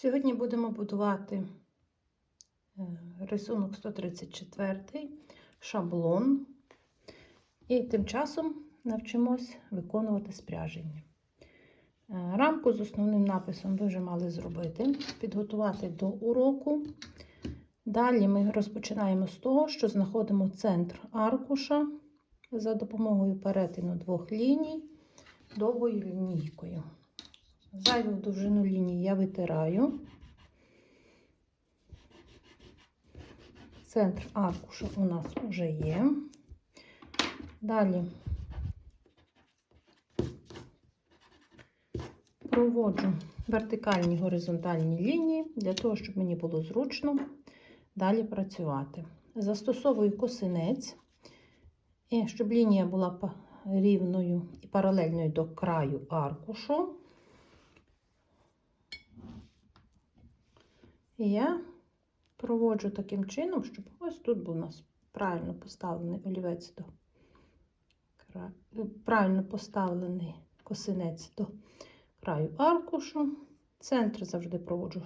Сьогодні будемо будувати е, рисунок 134, шаблон, і тим часом навчимось виконувати спряження. Е, Рамку з основним написом ви вже мали зробити, підготувати до уроку. Далі ми розпочинаємо з того, що знаходимо центр аркуша за допомогою перетину двох ліній довгою лінійкою. Зайву довжину лінії я витираю. Центр аркуша у нас вже є. Далі проводжу вертикальні горизонтальні лінії для того, щоб мені було зручно далі працювати. Застосовую косинець, щоб лінія була рівною і паралельною до краю аркушу. І я проводжу таким чином, щоб ось тут був у нас правильно поставлений олівець до правильно поставлений косинець до краю аркушу. Центр завжди проводжу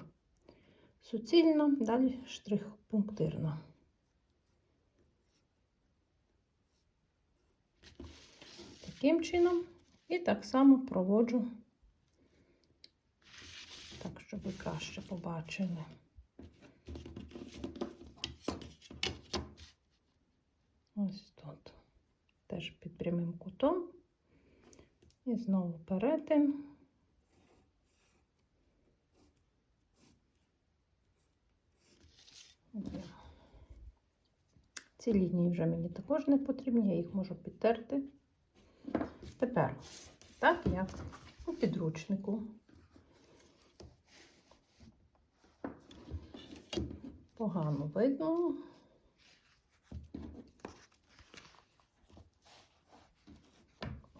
суцільно, далі штрих пунктирно. Таким чином, і так само проводжу, ви краще побачили. Ось тут. Теж під прямим кутом. І знову перетин. Ці лінії вже мені також не потрібні, я їх можу підтерти. Тепер, так як у підручнику. Погано видно.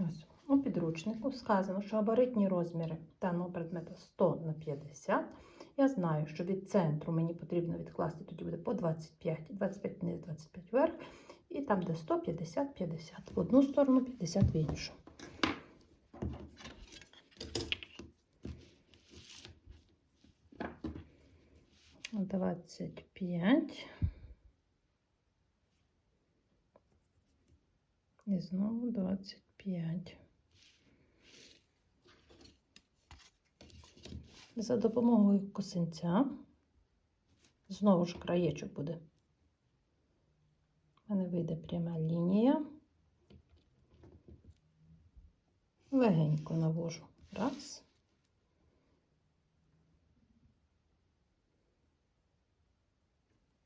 Ось, у підручнику сказано, що габаритні розміри даного предмета 100 на 50. Я знаю, що від центру мені потрібно відкласти, тоді буде по 25, 25 вниз, 25 вверх. І там, де 100, 50, 50. В одну сторону, 50 в іншу. Двадцять п'ять. І знову двадцять п'ять. За допомогою косинця, знову ж краєчок буде. У мене вийде пряма лінія. Легенько навожу. Раз.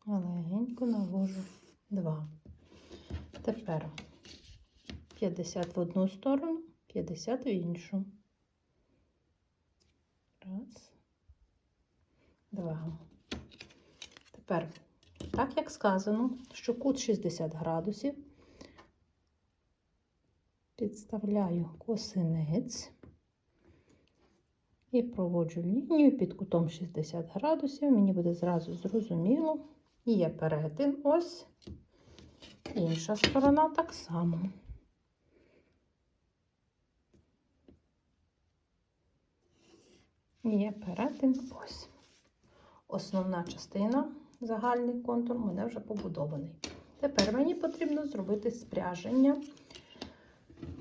Легенько навожу два. Тепер 50 в одну сторону, 50 в іншу. Раз, два. Тепер, так як сказано, що кут 60 градусів, підставляю косинець і проводжу лінію під кутом 60 градусів. Мені буде зразу зрозуміло. Є перетин ось, інша сторона так само. Є перетин ось. Основна частина, загальний контур, мене вже побудований. Тепер мені потрібно зробити спряження.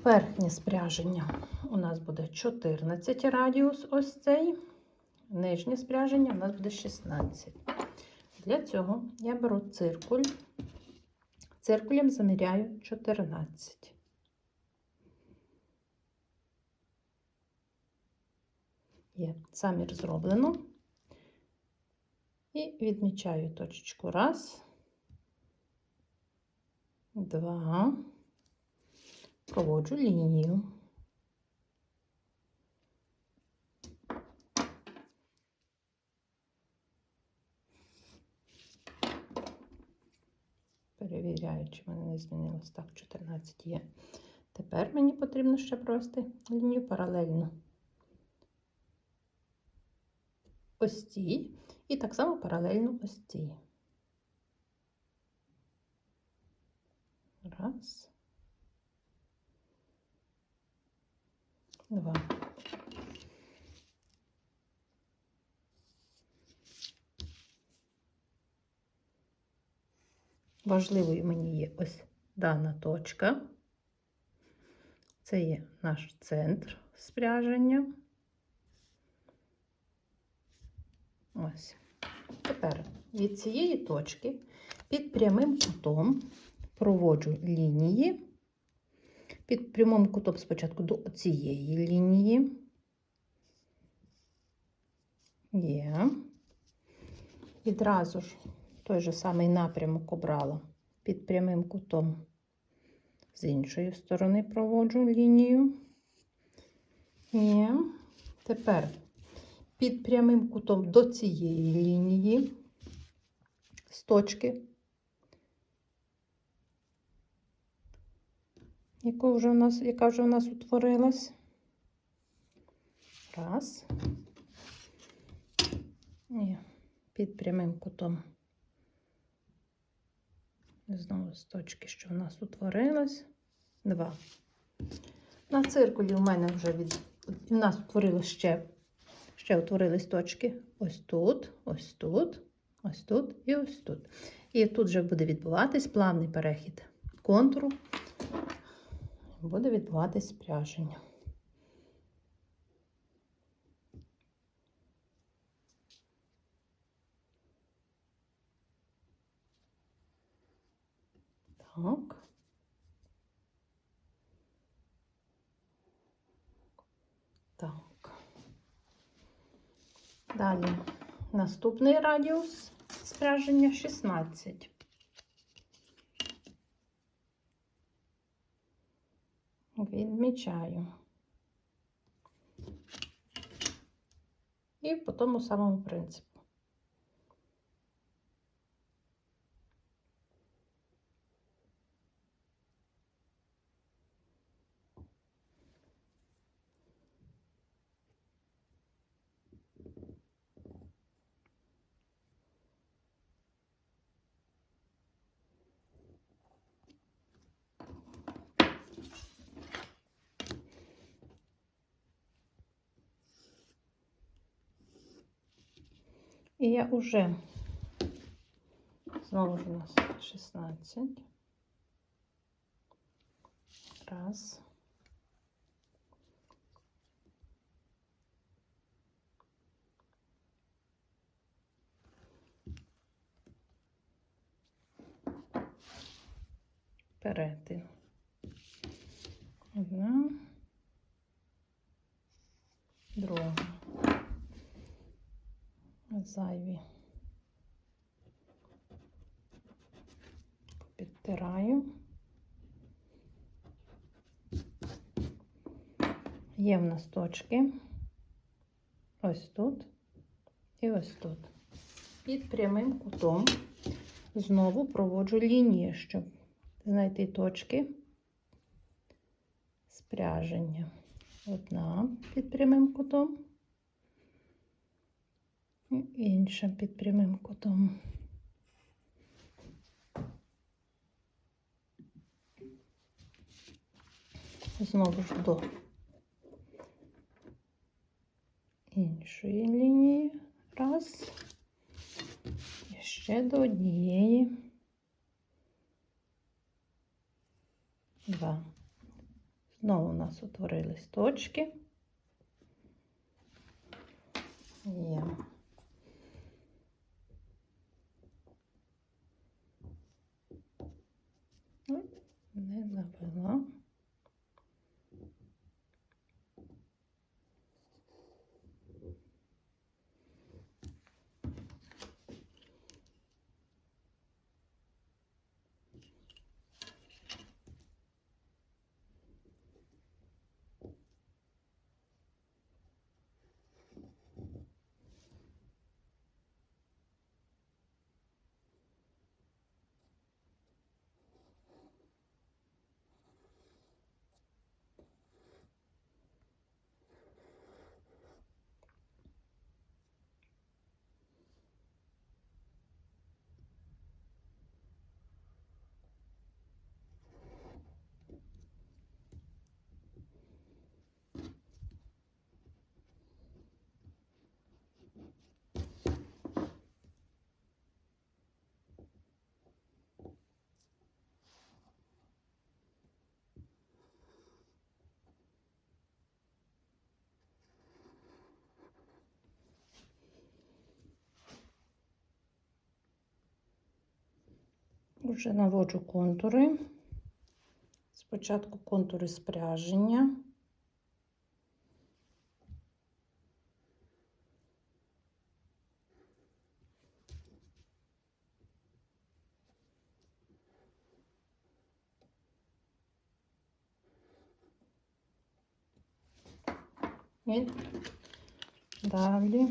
Верхнє спряження у нас буде 14 радіус ось цей. Нижнє спряження у нас буде 16. Для цього я беру циркуль. Циркулем заміряю 14. Є замір зроблено. І відмічаю точечку. Раз, два, проводжу лінію. Чи в мене не змінилось. Так, 14 є. Тепер мені потрібно ще провести лінію паралельно ось цій, і так само паралельно ось цій. Раз, два. Важливою мені є ось дана точка. Це є наш центр спряження. Ось. Тепер від цієї точки під прямим кутом проводжу лінії. Під прямим кутом спочатку до цієї лінії. Є. Відразу ж той же самий напрямок обрала під прямим кутом. З іншої сторони проводжу лінію. Є. Тепер під прямим кутом до цієї лінії з точки, яку вже у нас, яка вже у нас утворилась. Раз. І під прямим кутом. Знову з точки, що в нас утворилась. Два. На циркулі у мене вже від. У нас утворилось ще, ще утворились точки. Ось тут, ось тут, ось тут і ось тут. І тут вже буде відбуватись плавний перехід контуру. Буде відбуватись спряження. Так. Так. Далі наступний радіус спряження 16. Відмічаю. І по тому самому принципу. І я уже знову ж у нас 16. Раз. Перетин. Одна. Друга. Зайві. Підтираю. Є в нас точки. Ось тут і ось тут. Під прямим кутом знову проводжу лінії, щоб знайти точки спряження. Одна під прямим кутом, і інша під прямим кутом. Знову ж до іншої лінії. Раз. І ще до однієї. Два. Знову у нас утворились точки. Є. не навела. Вже наводжу контури. Спочатку контури спряження. І далі.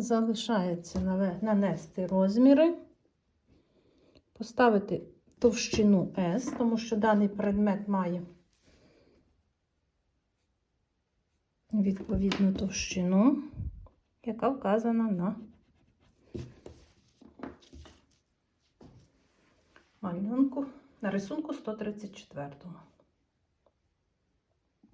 Залишається нанести розміри, поставити товщину S, тому що даний предмет має відповідну товщину, яка вказана на малюнку, на рисунку 134.